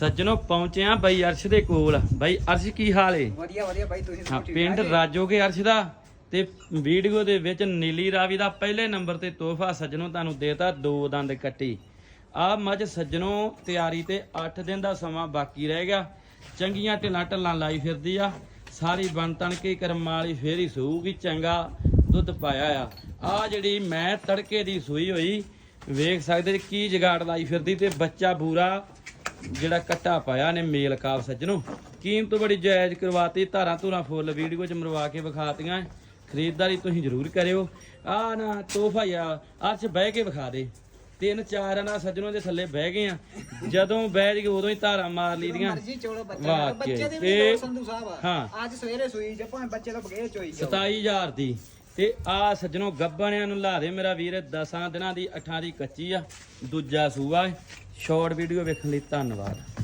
ਸੱਜਣੋ ਪਹੁੰਚੇ ਆ ਬਾਈ ਅਰਸ਼ ਦੇ ਕੋਲ। ਬਾਈ ਅਰਸ਼ ਕੀ ਹਾਲ ਏ? ਵਧੀਆ ਵਧੀਆ ਬਾਈ ਤੁਸੀਂ ਹਾਂ ਪਿੰਡ? ਰਾਜੋਗੇ ਅਰਸ਼ ਦਾ ਤੇ ਵੀਡੀਓ ਦੇ ਵਿੱਚ ਨੀਲੀ ਰਾਵੀ ਦਾ ਪਹਿਲੇ ਨੰਬਰ ਤੇ ਤੋਹਫਾ ਸੱਜਣੋ ਤੁਹਾਨੂੰ ਦੇਤਾ ਦੋ ਦੰਦ ਕੱਟੀ। ਆ ਮੱਝ ਸੱਜਣੋ ਤਿਆਰੀ ਤੇ 8 ਦਿਨ ਦਾ ਸਮਾਂ ਬਾਕੀ ਰਹਿ ਗਿਆ। ਚੰਗੀਆਂ ਢਿੱਲਾਂ ਢੱਲਾਂ ਲਾਈ ਫਿਰਦੀ ਆ। ਸਾਰੀ ਬਣ ਤਣ ਕੇ ਕਰਮਾਂ ਵਾਲੀ ਫੇਰ ਹੀ ਸੂਗੀ ਚੰਗਾ ਦੁੱਧ ਪਾਇਆ ਆ। ਆ ਜਿਹੜੀ ਮੈਂ ਤੜਕੇ ਦੀ ਸੂਈ ਹੋਈ ਵੇਖ ਸਕਦੇ ਕੀ ਜਗਾੜ ਲਾਈ ਫਿਰਦੀ ਤੇ ਬੱਚਾ ਬੂਰਾ ਜਿਹੜਾ ਕੱਟਾ ਪਾਇਆ ਨੇ ਮੇਲ ਕਾਬ ਸੱਜਣੋ। ਕੀਮਤ ਬੜੀ ਜਾਇਜ਼ ਕਰਵਾਤੀ ਧਾਰਾਂ ਧੁਰਾਂ ਫੁੱਲ ਵੀਡੀਓ ਚ ਮਰਵਾ ਕੇ ਵਿਖਾਤੀਆਂ। ਖਰੀਦਦਾਰੀ ਤੁਸੀਂ ਜ਼ਰੂਰ ਕਰਿਓ। ਆ ਨਾ ਤੋਹਫਾ ਆ ਅੱਜ ਬਹਿ ਕੇ ਵਿਖਾ ਦੇ। ਤਿੰਨ ਚਾਰ ਨਾ ਸੱਜਣੋ ਦੇ ਥੱਲੇ ਬਹਿ ਗਏ ਆ। ਜਦੋਂ ਬਹਿ ਗਏ ਉਦੋਂ ਹੀ ਧਾਰਾਂ ਮਾਰ ਲਈ ਦੀਆਂ ਮਰਜ਼ੀ ਚੋਲੋ ਬੱਚਾ ਬੱਚੇ ਦੇ। ਵੀ ਸੰਧੂ ਸਾਹਿਬ। ਹਾਂ। ਅੱਜ ਸਵੇਰੇ ਸੂਈ ਜੇ ਭਾਵੇਂ ਬੱਚੇ ਤੋਂ ਬਗੈਰ ਚੋਈ ਜਾਓ 27000 ਦੀ। ਤੇ ਆ ਸੱਜਣੋ ਗੱਬਣਿਆਂ ਨੂੰ ਲਾ ਦੇ ਮੇਰਾ ਵੀਰ 10 ਦਿਨਾਂ ਦੀ 8 ਦੀ ਕੱਚੀ ਆ, ਦੂਜਾ ਸੂਆ ਸ਼ਾਰਟ ਵੀਡੀਓ ਵੇਖਣ ਲਈ ਧੰਨਵਾਦ।